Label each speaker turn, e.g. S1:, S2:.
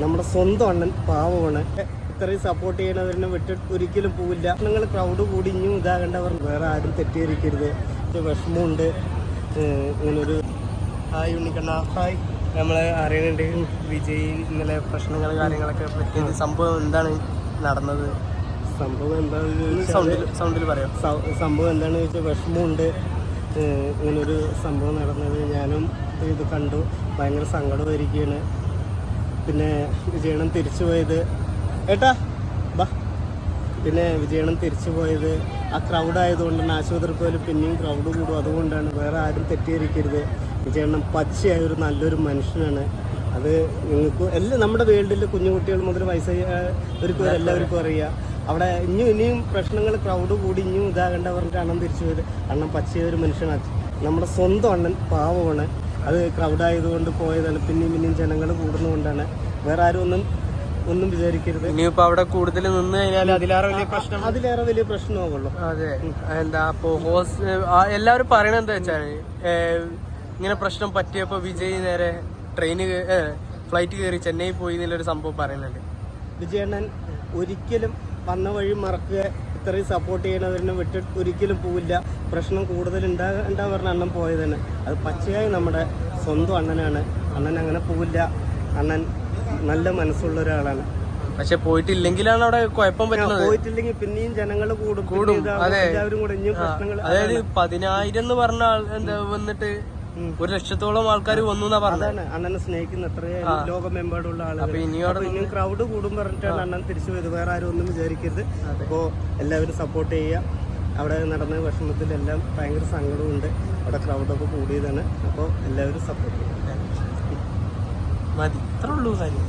S1: നമ്മുടെ സ്വന്തം അണ്ണൻ പാവമാണ്. ഇത്രയും സപ്പോർട്ട് ചെയ്യണവരിനെ വിട്ട് ഒരിക്കലും പോവില്ല. നിങ്ങൾ ക്രൗഡ് കൂടി ഇനിയും ഇതാകേണ്ടവർ വേറെ ആരും തെറ്റിദ്ധരിക്കരുത്. വിഷമമുണ്ട്. ഇങ്ങനൊരു ഹായ് ഉണ്ണിക്കണ്ണ. ഹായ്.
S2: നമ്മളെ അറിയുന്നുണ്ട് വിജയ് ഇന്നലെ പ്രശ്നങ്ങൾ കാര്യങ്ങളൊക്കെ പറ്റിയത് സംഭവം എന്താണ് നടന്നത്?
S1: സംഭവം എന്താണെന്ന് ചോദിച്ചാൽ
S2: സൗണ്ടിൽ സൗണ്ടിൽ പറയാം.
S1: സംഭവം എന്താണെന്ന് ചോദിച്ചാൽ വിഷമമുണ്ട്. ഇങ്ങനൊരു സംഭവം നടന്നത് ഞാനും ഇത് കണ്ടു. ഭയങ്കര സങ്കടമായിരിക്കുകയാണ്. പിന്നെ വിജയണം തിരിച്ചു പോയത്. ഏട്ടാ ബാ. പിന്നെ വിജയണം തിരിച്ചു പോയത്. ആ ക്രൗഡ് ആയതുകൊണ്ട് തന്നെ ആശുപത്രി പോലും പിന്നെയും ക്രൗഡ് കൂടും. അതുകൊണ്ടാണ് വേറെ ആരും തെറ്റിദ്ധരിക്കരുത്. വിജയണ്ണം പച്ചയായ ഒരു നല്ലൊരു മനുഷ്യനാണ്. അത് നിങ്ങൾക്ക് എല്ലാം നമ്മുടെ വേൾഡിൽ കുഞ്ഞുകുട്ടികൾ മുതൽ വയസ്സായവർക്കും എല്ലാവർക്കും അറിയാം. അവിടെ ഇനിയും ഇനിയും പ്രശ്നങ്ങൾ ക്രൗഡ് കൂടി ഇനിയും ഇതാകേണ്ട പറഞ്ഞിട്ട് അണ്ണൻ തിരിച്ചു പോയത്. അണ്ണൻ പച്ചയായ ഒരു മനുഷ്യനാണ്. നമ്മുടെ സ്വന്തം അണ്ണൻ പാവമാണ്. അത് ക്രൗഡ് ആയതുകൊണ്ട് പോയതാണ് പിന്നെയും പിന്നെയും ജനങ്ങൾ കൂടുന്നതുകൊണ്ടാണ്. വേറെ ആരും ഒന്നും ഒന്നും വിചാരിക്കരുത്.
S2: ഇനിയിപ്പോ അവിടെ കൂടുതൽ നിന്ന് കഴിഞ്ഞാൽ അതിലേറെ വലിയ പ്രശ്നം
S1: അതിലേറെ വലിയ പ്രശ്നമാകുള്ളൂ
S2: അതെ. എന്താ അപ്പോ ഹോസ് എല്ലാവരും പറയണത് എന്താ വെച്ചാൽ ഇങ്ങനെ പ്രശ്നം പറ്റിയപ്പോ വിജയ് നേരെ ട്രെയിന് ഫ്ലൈറ്റ് കയറി ചെന്നൈ പോയി എന്നുള്ളൊരു സംഭവം പറയുന്നുണ്ട്.
S1: വിജയണ്ണൻ ഒരിക്കലും വന്ന വഴി മറക്കുക. ഇത്രയും സപ്പോർട്ട് ചെയ്യണവരിനെ വിട്ട് ഒരിക്കലും പോവില്ല. പ്രശ്നം കൂടുതൽ ഉണ്ടാ പറഞ്ഞ അണ്ണൻ പോയതന്നെ അത് പച്ചയായി നമ്മുടെ സ്വന്തം അണ്ണനാണ്. അണ്ണൻ അങ്ങനെ പോവില്ല. അണ്ണൻ നല്ല മനസ്സുള്ള ഒരാളാണ്.
S2: പക്ഷെ പോയിട്ടില്ലെങ്കിലാണ് അവിടെ കുഴപ്പം പറ്റുന്നത്
S1: പോയിട്ടില്ലെങ്കിൽ പിന്നെയും ജനങ്ങൾ കൂടും.
S2: കൂടും, അതെ. അതായത് പതിനായിരം എന്ന് പറഞ്ഞ ആൾ എന്താ വന്നിട്ട്. ഒരു ലക്ഷത്തോളം ആൾക്കാർ വന്നു എന്നാ പറഞ്ഞത്.
S1: അണ്ണനെ സ്നേഹിക്കുന്ന എത്രയോ ലോകമെമ്പാടുള്ള ആളുകൾ ഇനിയും ക്രൗഡ് കൂടും പറഞ്ഞിട്ടാണ് അണ്ണൻ തിരിച്ചു വരുന്നത് വേറെ ആരും ഒന്നും വിചാരിക്കരുത്. അപ്പോൾ എല്ലാവരും സപ്പോർട്ട് ചെയ്യുക. അവിടെ നടന്ന വിഷമത്തിലെല്ലാം ഭയങ്കര സങ്കടമുണ്ട് അവിടെ ക്രൗഡൊക്കെ കൂടിയതാണ്. അപ്പോൾ എല്ലാവരും സപ്പോർട്ട് ചെയ്യുക
S2: മതി. ഇത്ര ഉള്ളൂ കാര്യം